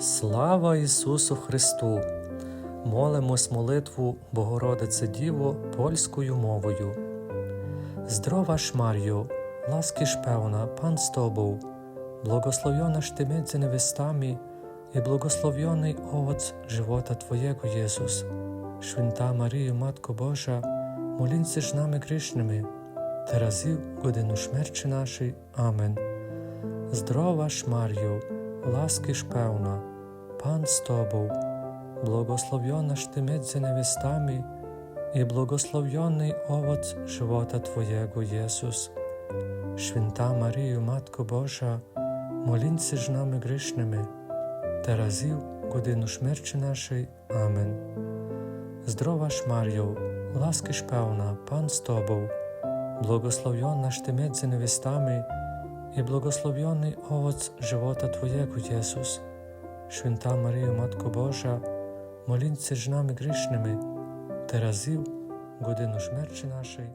Слава Ісусу Христу! Молимось молитву Богородице Діво польською мовою. Zdrowa Szmario, łaskiż pełna, Pan z Tobą, błogosławionaś Ty między niewiastami i błogosławiony owoc żywota Twojego, Jezus. Święta Maryjo, Matko Boża, молінься ж нами грішними, teraz і в годину смерті нашої. Амен. Здорова ж Ласки ж Пан з тобою, благословена ж ти między невестами, і благословенний овоц живота Твоєго, Єсус. Święta Марію, Матко Божа, молінься ж нами грішними, teraz і в годину смерті нашої. Амен. Zdrowa ж Мар'ю, ласки ж певна, Пан з тобою, благословенна ж ти między невестами, і благословенный овоц живота Твоєго, Єсус. Święta Марія, Матко Божа, молінці ж нами грішними, теразів годину смерті нашої.